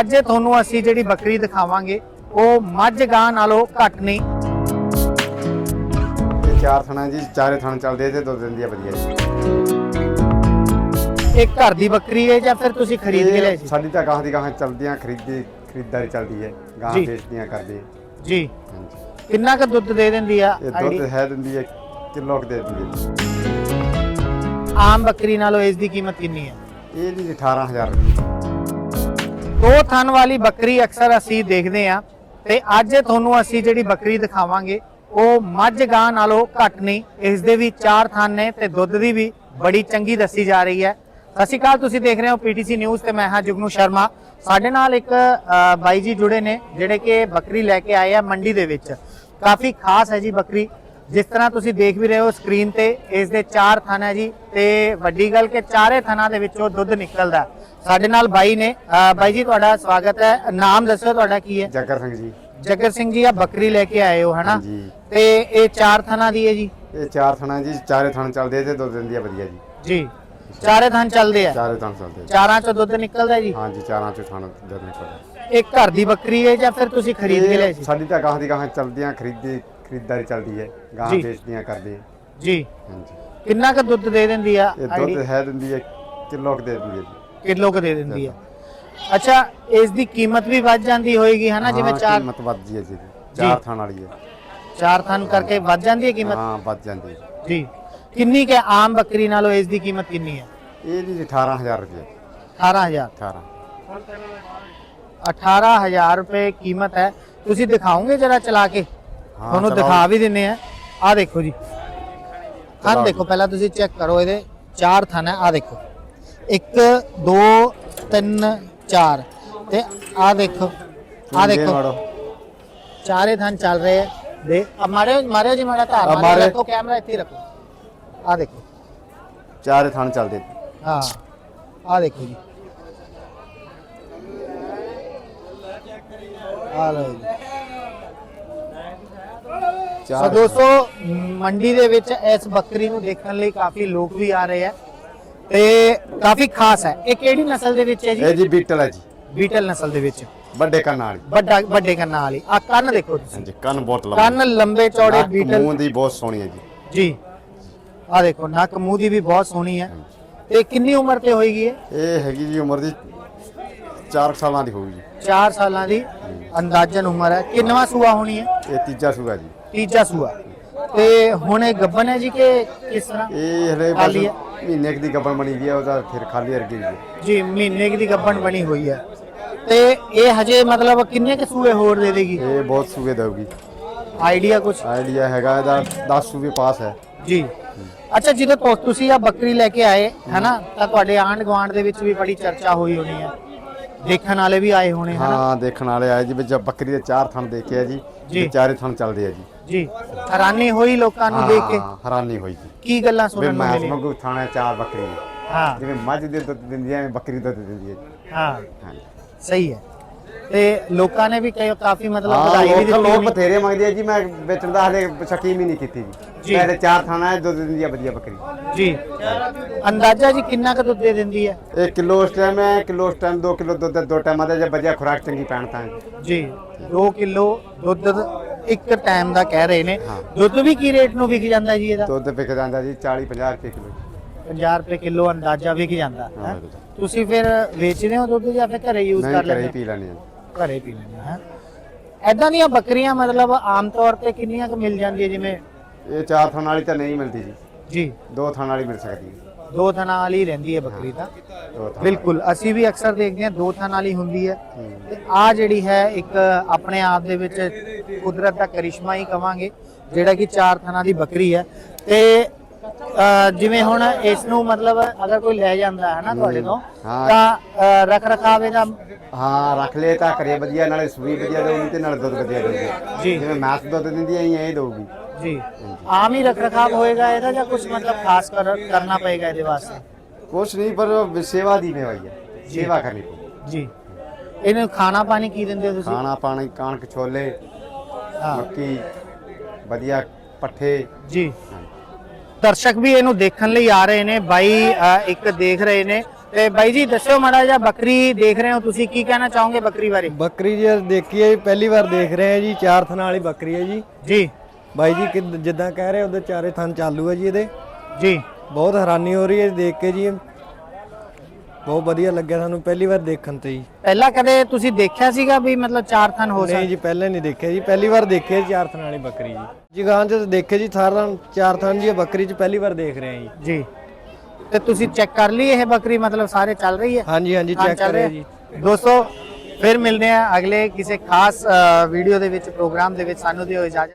ਅੱਜ ਤੁਹਾਨੂੰ ਅਸੀਂ ਜਿਹੜੀ ਬੱਕਰੀ ਦਿਖਾਵਾਂਗੇ ਉਹ ਮੱਝ ਗਾਂ ਨਾਲੋਂ ਘੱਟ ਨਹੀਂ। ਇਹ ਚਾਰ ਥਣਾ ਜੀ ਚਾਰੇ ਥਣ ਚੱਲਦੇ ਤੇ ਦੋ ਦਿਨ ਦੀ ਆ ਵਧੀਆ ਜੀ। ਇੱਕ ਘਰ ਦੀ ਬੱਕਰੀ ਹੈ ਜਾਂ ਫਿਰ ਤੁਸੀਂ ਖਰੀਦ ਕੇ ਲਿਆਏ ਇਹ ਸੀ? ਸਾਡੀ ਤਾਂ ਗਾਹ ਦੀ ਗਾਹ ਚੱਲਦੀਆਂ ਖਰੀਦੀ ਖਰੀਦਦਾਰੀ ਚੱਲਦੀ ਹੈ। ਗਾਹ ਜੀ। ਵੇਚਦੀਆਂ ਕਰਦੇ ਜੀ। ਹਾਂਜੀ। ਕਿੰਨਾ ਕੁ ਦੁੱਧ ਦੇ ਦਿੰਦੀ ਆ ਇਹ ਆਈਡੀ? ਦੁੱਧ ਹੈ ਦਿੰਦੀ ਹੈ ਕਿਲੋ ਕੁ ਦੇ ਦਿੰਦੀ ਹੈ। ਆਮ ਬੱਕਰੀ ਨਾਲੋਂ ਇਸ ਦੀ ਕੀਮਤ ਕਿੰਨੀ ਹੈ? ਇਹ ਜੀ 18000 ਰੁਪਏ ਦੋ ਥਣ ਵਾਲੀ ਬੱਕਰੀ ਅਕਸਰ ਅਸੀਂ ਦੇਖਦੇ ਆ ਤੇ ਅੱਜ ਤੁਹਾਨੂੰ ਅਸੀਂ ਜਿਹੜੀ ਬੱਕਰੀ ਦਿਖਾਵਾਂਗੇ, ਉਹ ਮੱਝ ਗਾਂ ਨਾਲੋਂ ਘੱਟ ਨਹੀਂ, ਇਸ ਦੇ ਵੀ ਚਾਰ ਥਣ ਨੇ ਤੇ ਦੁੱਧ ਦੀ ਵੀ ਬੜੀ ਚੰਗੀ ਦੱਸੀ ਜਾ ਰਹੀ ਹੈ। ਸਤਿ ਸ਼੍ਰੀ ਅਕਾਲ, ਤੁਸੀਂ ਦੇਖ ਰਹੇ ਹੋ ਪੀਟੀਸੀ ਨਿਊਜ਼ ਤੇ ਮੈਂ ਹਾਂ ਜੁਗਨੂ ਸ਼ਰਮਾ। ਸਾਡੇ ਨਾਲ ਇੱਕ ਬਾਈ ਜੀ ਜੁੜੇ ਨੇ, ਜਿਹੜੇ ਕਿ ਬੱਕਰੀ ਲੈ ਕੇ ਆਏ ਆ ਮੰਡੀ ਦੇ ਵਿੱਚ। ਕਾਫੀ ਖਾਸ ਹੈ ਜੀ ਬੱਕਰੀ। ਜਿਸ ਤਰ੍ਹਾਂ ਤੁਸੀਂ ਦੇਖ ਵੀ ਰਹੇ ਹੋ ਸਕਰੀਨ ਤੇ, ਇਸ ਦੇ ਚਾਰ ਥਣ ਹੈ ਜੀ ਤੇ ਵੱਡੀ ਗੱਲ ਕਿ ਚਾਰੇ ਥਣਾਂ ਦੇ ਵਿੱਚੋਂ ਦੁੱਧ ਨਿਕਲਦਾ। ਸਾਡੇ ਨਾਲ ਬਾਈ ਨੇ। ਅ, ਬਾਈ ਜੀ ਤੁਹਾਡਾ ਸਵਾਗਤ ਹੈ। ਨਾਮ ਦੱਸੋ ਤੁਹਾਡਾ ਕੀ ਹੈ? ਜੱਗਰ ਸਿੰਘ ਜੀ। ਜਗਰ ਸਿੰਘ ਜੀ ਆ ਬੱਕਰੀ ਲੈ ਕੇ ਆਏ ਹੋ ਹਨਾ? ਹਾਂਜੀ। ਤੇ ਇਹ ਚਾਰ ਥਣਾਂ ਦੀ ਹੈ ਜੀ? ਇਹ ਚਾਰ ਥਣਾ ਜੀ ਚਾਰੇ ਥਣ ਚੱਲਦੇ ਤੇ ਦੋ ਦਿਨ ਦੀ ਆ ਵਧੀਆ ਜੀ। ਜੀ। ਚਾਰੇ ਥਣ ਚੱਲਦੇ ਆ? ਚਾਰੇ ਥਣ ਚੱਲਦੇ ਚਾਰਾਂ ਚੋਂ ਦੁੱਧ ਨਿਕਲਦਾ ਜੀ? ਹਾਂਜੀ ਚਾਰਾਂ ਚੋਂ ਥਣ ਦੁੱਧ ਨਿਕਲਦਾ। ਇਹ ਘਰ ਦੀ ਬੱਕਰੀ ਹੈ ਜਾਂ ਫਿਰ ਤੁਸੀਂ ਖਰੀਦ ਕੇ ਲਿਆਏ ਸੀ ਸਾਡੀ ਤਾਂ ਗਾਹ ਦੀ ਗਾਹ ਚੱਲਦੀਆਂ ਖਰੀਦੀ ਖਰੀਦਦਾਰੀ ਚੱਲਦੀ ਹੈ। ਗਾਹ ਜੀ। ਵੇਚਦੀਆਂ ਕਰਦੇ ਜੀ। ਹਾਂਜੀ। ਕਿੰਨਾ ਕੁ ਦੁੱਧ ਦੇ ਦਿੰਦੀ ਆ ਇਹ ਆਈਡੀ? ਦੁੱਧ ਹੈ ਦਿੰਦੀ ਹੈ ਕਿਲੋ ਕੁ ਦੇ ਦਿੰਦੀ ਹੈ ਜੀ। ਕਿਲੋ ਕੁ ਦੇ ਦਿੰਦੀ ਆ ਅੱਛਾ ਇਸ ਦੀ ਕੀਮਤ ਵੀ ਵੱਧ ਜਾਂਦੀ ਹੋਏਗੀ ਹਨਾ? ਜਿਵੇਂ ਹਾਂ, ਚਾਰ ਕੀਮਤ ਵੱਧ ਜੀ ਹੈ ਜੀ। ਚਾਰ ਥਣ ਵਾਲੀ ਹੈ। ਚਾਰ ਥਣ ਕਰਕੇ ਵੱਧ ਜਾਂਦੀ ਹੈ ਕੀਮਤ? ਹਾਂ ਵੱਧ ਜਾਂਦੀ ਹੈ ਜੀ। ਕਿੰਨੀ ਕਿ ਆਮ ਬੱਕਰੀ ਨਾਲੋਂ ਇਸ ਦੀ ਕੀਮਤ ਕਿੰਨੀ ਹੈ? ਇਹ ਜੀ 18000 ਰੁਪਏ। 18000 18 18000 ਰੁਪਏ ਕੀਮਤ ਹੈ। ਤੁਸੀਂ ਦਿਖਾਓਗੇ ਜਰਾ ਚਲਾ ਕੇ? ਹਾਂ, ਤੁਹਾਨੂੰ ਚਲਾਓ। ਦਿਖਾ ਵੀ ਦਿੰਨੇ ਆ। ਆ ਦੇਖੋ ਜੀ। ਥਣ ਚਲਾਓ ਦੇਖੋ ਪਹਿਲਾਂ ਤੁਸੀਂ ਚੈੱਕ ਕਰੋ ਇਹਦੇ। ਚਾਰ ਥਣ ਹੈ। ਆ ਦੇਖੋ। 1 2 3 4 ਤੇ ਆ ਦੇਖੋ ਆ ਇੰਜੇ ਦੇਖੋ। ਮਾਰੋ। ਚਾਰੇ ਚੱਲ ਰਹੇ ਹੈ ਦੇ। ਹੀ ਹਾਂ। ਜੀ। ਸੋ ਦੋਸਤੋ ਮੰਡੀ ਦੇ ਵਿੱਚ ਇਸ ਬੱਕਰੀ ਨੂੰ ਦੇਖਣ ਲਈ ਕਾਫੀ ਲੋਕ ਵੀ ਆ ਰਹੇ ਆ। ਤੇ ਕਾਫੀ ਖਾਸ ਹੈ। ਇਹ ਕਿਹੜੀ ਨਸਲ ਦੇ ਵਿੱਚ ਹੈ ਜੀ? ਇਹ ਜੀ ਬੀਟਲ ਹੈ ਜੀ। ਬੀਟਲ ਨਸਲ ਦੇ ਵਿੱਚ। ਵੱਡੇ ਕੰਨ ਵਾਲੀ। ਵੱਡਾ ਵੱਡੇ ਕੰਨਾਂ ਵਾਲੀ। ਆ ਕੰਨ ਦੇਖੋ ਤੁਸੀਂ। ਹਾਂਜੀ ਕੰਨ ਬਹੁਤ ਲੰਬੇ। ਕੰਨ ਲੰਬੇ ਚੌੜੇ ਬੀਟਲ। ਮੂੰਹ ਦੀ ਬਹੁਤ ਸੋਹਣੀ ਹੈ ਜੀ। ਜੀ। ਆ ਦੇਖੋ ਨੱਕ ਮੂੰਹ ਦੀ ਵੀ ਬਹੁਤ ਸੋਹਣੀ ਹੈ। ਤੇ ਕਿੰਨੀ ਉਮਰ ਤੇ ਹੋਏਗੀ ਇਹ? ਇਹ ਹੈਗੀ ਜੀ ਉਮਰ ਦੀ 4 ਸਾਲਾਂ ਦੀ ਹੋਊਗੀ ਜੀ। 4 ਸਾਲਾਂ ਦੀ ਅੰਦਾਜ਼ਨ ਉਮਰ ਹੈ। ਕਿੰਨਵਾ ਸੂਆ ਹੋਣੀ ਹੈ? ਇਹ ਤੀਜਾ ਸੂਗਾ ਜੀ। ਤੀਜਾ ਸੂਆ। ਤੇ ਹੁਣ ਇਹ ਗੱਬਨ ਹੈ ਜੀ ਕਿ ਕਿਸ ਤਰ੍ਹਾਂ? ਇਹ ਹਲੇ ਬਸ। ਮਹੀਨੇ ਕੁ ਦੀ ਗੱਬਣ ਬਣੀ ਗਈ ਹੈ ਉਹਦਾ ਫਿਰ ਖਾਲੀ ਅਰਗੀ ਜੀ ਜੀ ਮਹੀਨੇ ਕੁ ਦੀ ਗੱਬਨ ਬਣੀ ਹੋਈ ਹੈ ਤੇ ਇਹ ਹਜੇ ਮਤਲਬ ਕਿੰਨੇ ਕੁ ਸੂਏ ਹੋਰ ਦੇ ਦੇਗੀ? ਇਹ ਬਹੁਤ ਸੂਗੇ ਦੇਊਗੀ। ਆਈਡੀਆ ਕੁਝ ਆਈਡੀਆ ਹੈਗਾ ਇਹਦਾ 10 ਸੂਗੇ ਪਾਸ ਹੈ। ਜੀ। ਅੱਛਾ ਜਦੋਂ ਤੋਂ ਤੁਸੀਂ ਆ ਬੱਕਰੀ ਲੈ ਕੇ ਆਏ ਹੈਨਾ? ਤਾਂ ਤੁਹਾਡੇ ਆਂਢ ਗੁਆਂਢ ਦੇ ਵਿੱਚ ਵੀ ਬੜੀ ਚਰਚਾ ਹੋਈ ਹੋਣੀ ਹੈ ਦੇਖਣ ਵਾਲੇ ਵੀ ਆਏ ਹੋਣੇ ਹਨਾ? ਹਾਂ ਦੇਖਣ ਵਾਲੇ ਆਏ ਜੀ ਵਿੱਚ ਬੱਕਰੀ ਦੇ ਚਾਰ ਥਣ ਦੇਖੇ ਆ ਜੀ। ਤੇ ਚਾਰੇ ਥਣ ਚੱਲਦੇ ਆ ਜੀ। ਜੀ। ਹੈਰਾਨੀ ਹੋਈ ਲੋਕਾਂ ਨੂੰ ਦੇਖ ਕੇ? ਹਾਂ, ਹੈਰਾਨੀ ਹੋਈ ਜੀ। ਕੀ ਗੱਲਾਂ ਸੁਣਨ ਨੂੰ ਮੈਂ ਮਿਲੀਆਂ? ਸਮਝੂ ਥਾਣੇ ਚਾਰ ਬੱਕਰੀ ਨੇ। ਹਾਂ। ਜਿਵੇਂ ਮੱਝ ਦੇ ਦੁੱਧ ਦਿੰਦੀ ਹੈ ਬੱਕਰੀ ਦੁੱਧ ਦਿੰਦੀ ਹਾਂ। ਹਾਂ ਸਹੀ ਹੈ। ਤੇ ਲੋਕਾਂ ਨੇ ਵੀ ਕਈ ਕਾਫੀ ਮਤਲਬ ਹਾਂ ਵਧਾਈ ਵੀ ਲੋਕ ਦਿੱਤੀ ਲੋਕ। ਬਥੇਰੇ ਮੰਗਦੇ ਆ ਜੀ ਮੈਂ ਵੇਚਣ ਦਾ ਹਲੇ ਸ਼ਕੀਮ ਹੀ ਨਹੀਂ ਕੀਤੀ ਜੀ। ਜੀ। ਮੇਰੇ ਚਾਰ ਥਾਣਾ ਹੈ ਦੁੱਧ ਦਿੰਦੀ ਹੈ ਵਧੀਆ ਬੱਕਰੀ। ਜੀ। ਅੰਦਾਜ਼ਾ ਜੀ ਕਿੰਨਾ ਕੁ ਦੁੱਧ ਦੇ ਦਿੰਦੀ ਹੈ? ਇਹ ਕਿਲੋ ਉਸ ਟਾਈਮ ਹੈ ਕਿਲੋ ਉਸ ਟਾਈਮ 2 ਕਿਲੋ ਦੁੱਧ ਹੈ, ਦੋ ਟਾਈਮਾਂ ਦਾ ਜੇ ਵਧੀਆ ਖੁਰਾਕ ਚੰਗੀ ਪੈਣ ਤਾਂ। ਜੀ। 2 ਕਿਲੋ ਦੁੱਧ ਇੱਕ ਟਾਈਮ ਦਾ ਕਹਿ ਰਹੇ ਨੇ। ਹਾਂ। ਦੁੱਧ ਵੀ ਕੀ ਰੇਟ ਨੂੰ ਵਿਕ ਜਾਂਦਾ ਜੀ ਇਹਦਾ? ਦੁੱਧ ਵਿਕ ਜਾਂਦਾ ਜੀ 40 50 ਰੁਪਏ ਕਿਲੋ। 50 ਰੁਪਏ ਕਿਲੋ ਅੰਦਾਜ਼ਾ ਵਿਕ ਜਾਂਦਾ ਹਾਂ। ਤੁਸੀਂ ਫਿਰ ਵੇਚਦੇ ਹੋ ਦੁੱਧ ਜਾਂ ਫਿਰ ਘਰੇ ਯੂਜ਼ ਨਹੀਂ ਕਰ ਘਰੇ ਲੈਂਦੇ ਹੀ ਹੋ? ਪੀ ਲੈਣੇ ਆ ਘਰੇ ਪੀ ਲੈਂਦੇ ਹੈ ਐਦਾਂ ਦੀਆਂ ਬੱਕਰੀਆਂ ਮਤਲਬ ਆਮ ਤੌਰ ਤੇ ਕਿੰਨੀਆਂ ਕੁ ਮਿਲ ਜਾਂਦੀਆਂ ਜਿਵੇਂ? ਇਹ ਚਾਰ ਥਣ ਵਾਲੀ ਤਾਂ ਨਹੀਂ ਮਿਲਦੀ ਜੀ। ਜੀ। ਦੋ ਥਣ ਵਾਲੀ ਮਿਲ ਸਕਦੀ ਹੈ। ਦੋ ਥਣਾ ਵਾਲੀ ਰਹਿੰਦੀ ਹੈ ਬੱਕਰੀ ਤਾਂ। ਦੋ ਥਣ ਬਿਲਕੁਲ ਅਸੀਂ ਵੀ ਅਕਸਰ ਦੇਖਦੇ ਹਾਂ ਦੋ ਥਣ ਵਾਲੀ ਹੁੰਦੀ ਹੈ। ਹੂੰ। ਤੇ ਆ ਜਿਹੜੀ ਹੈ ਇੱਕ ਆਪਣੇ ਆਪ ਦੇ ਵਿੱਚ ਕੁਦਰਤ ਦਾ ਕਰਿਸ਼ਮਾ ਹੀ ਕਵਾਂਗੇ ਜਿਹੜਾ ਕਿ ਚਾਰ ਥਣਾ ਦੀ ਬੱਕਰੀ ਹੈ। ਤੇ ਜਿਵੇਂ ਹੁਣ ਇਸ ਨੂੰ ਮਤਲਬ ਅਗਰ ਕੋਈ ਲੈ ਜਾਂਦਾ ਹੈ ਨਾ ਤੁਹਾਡੇ ਤੋਂ ਹਾਂ। ਤਾਂ ਰਖ ਰਖਾਵੇ ਦਾ ਹਾਂ ਰੱਖ ਲਏ ਤਾਂ ਘਰੇ ਵਧੀਆ ਨਾਲੇ ਸੂਈ ਵਧੀਆ ਦੇਊਗੀ ਤੇ ਨਾਲੇ ਦੁੱਧ ਵਧੀਆ ਦੇਊਗੀ। ਜੀ। ਜਿਵੇਂ ਮਾਸ ਦੁੱਧ ਦਿੰਦੀ ਐ ਇਹ ਦੇਊਗੀ। ਜੀ। ਆਮ ਹੀ ਰਖ ਰਖਾਵ ਹੋਏਗਾ ਇਹਦਾ ਜਾਂ ਕੁਝ ਮਤਲਬ ਖਾਸ ਕਰ ਕਰਨਾ ਪਏਗਾ ਇਹਦੇ ਵਾਸਤੇ? ਕੁਛ ਨਹੀਂ ਪਰ ਸੇਵਾ ਦੀ ਮੇਵਾਈ ਹੈ। ਸੇਵਾ ਕਰਨੀ ਪਊ। ਜੀ। ਇਹਨੂੰ ਖਾਣਾ ਪਾਣੀ ਕੀ ਦਿੰਦੇ ਹੋ ਤੁਸੀਂ? ਖਾਣਾ ਪਾਣੀ ਕਣਕ ਛੋਲੇ ਹਾਂ। ਮੱਕੀ ਵਧੀਆ ਪੱਠੇ। ਜੀ। ਦਰਸ਼ਕ ਵੀ ਇਹਨੂੰ ਦੇਖਣ ਲਈ ਆ ਰਹੇ ਨੇ ਬਾਈ ਇੱਕ ਦੇਖ ਰਹੇ ਨੇ। ਤੇ ਬਾਈ ਜੀ ਦੱਸਿਓ ਮਾੜਾ ਜਿਹਾ ਬੱਕਰੀ ਦੇਖ ਰਹੇ ਹੋ ਤੁਸੀਂ? ਕੀ ਕਹਿਣਾ ਚਾਹੋਗੇ ਬੱਕਰੀ ਬਾਰੇ? ਬੱਕਰੀ ਜੀ ਦੇਖੀ ਹੈ ਜੀ ਪਹਿਲੀ ਵਾਰ ਦੇਖ ਰਹੇ ਹਾਂ ਜੀ ਚਾਰ ਥਣ ਵਾਲੀ ਬੱਕਰੀ ਹੈ ਜੀ। ਜੀ। ਬਾਈ ਜੀ ਜਿੱਦਾਂ ਕਹਿ ਰਹੇ ਉਹਦੇ ਚਾਰੇ ਥਣ ਚਾਲੂ ਹੈ ਜੀ ਇਹਦੇ। ਜੀ। ਬਹੁਤ ਹੈਰਾਨੀ ਹੋ ਰਹੀ ਹੈ ਦੇਖ ਕੇ ਜੀ। ਬਹੁਤ ਵਧੀਆ ਲੱਗਿਆ ਸਾਨੂੰ ਪਹਿਲੀ ਵਾਰ ਦੇਖਣ ਤੇ ਜੀ। ਪਹਿਲਾਂ ਕਦੇ ਤੁਸੀਂ ਦੇਖਿਆ ਸੀਗਾ ਵੀ ਮਤਲਬ ਚਾਰ ਥਨ ਹੋ ਨਹੀਂ ਜੀ ਪਹਿਲਾਂ ਨਹੀਂ ਦੇਖਿਆ ਜੀ ਪਹਿਲੀ ਵਾਰ ਦੇਖਿਆ ਜੀ ਚਾਰ ਥਣ ਵਾਲੀ ਬੱਕਰੀ ਜੀ। ਜਗਾਨ ਚ ਦੇਖੇ ਜੀ ਥਾਰਾਂ ਚਾਰ ਥਣ ਜੀ ਇਹ ਬੱਕਰੀ ਚ ਪਹਿਲੀ ਵਾਰ ਦੇਖ ਰਹੇ ਹਾਂ ਜੀ। ਜੀ। ਤੇ ਤੁਸੀਂ ਚੈੱਕ ਕਰ ਲਈ ਇਹ ਬੱਕਰੀ ਮਤਲਬ ਸਾਰੇ ਚੱਲ ਰਹੀ ਹੈ? ਹਾਂਜੀ ਹਾਂਜੀ ਚੈੱਕ ਚੱਲ ਕਰਿਆ ਰਿਹਾ। ਜੀ। ਦੋਸਤੋ ਫਿਰ ਮਿਲਦੇ ਆ ਅਗਲੇ ਕਿਸੇ ਖਾਸ ਅ, ਵੀਡੀਓ ਦੇ ਵਿੱਚ ਪ੍ਰੋਗਰਾਮ ਦੇ ਵਿੱਚ ਸਾਨੂੰ ਦਿਓ ਇਜਾਜ਼ਤ।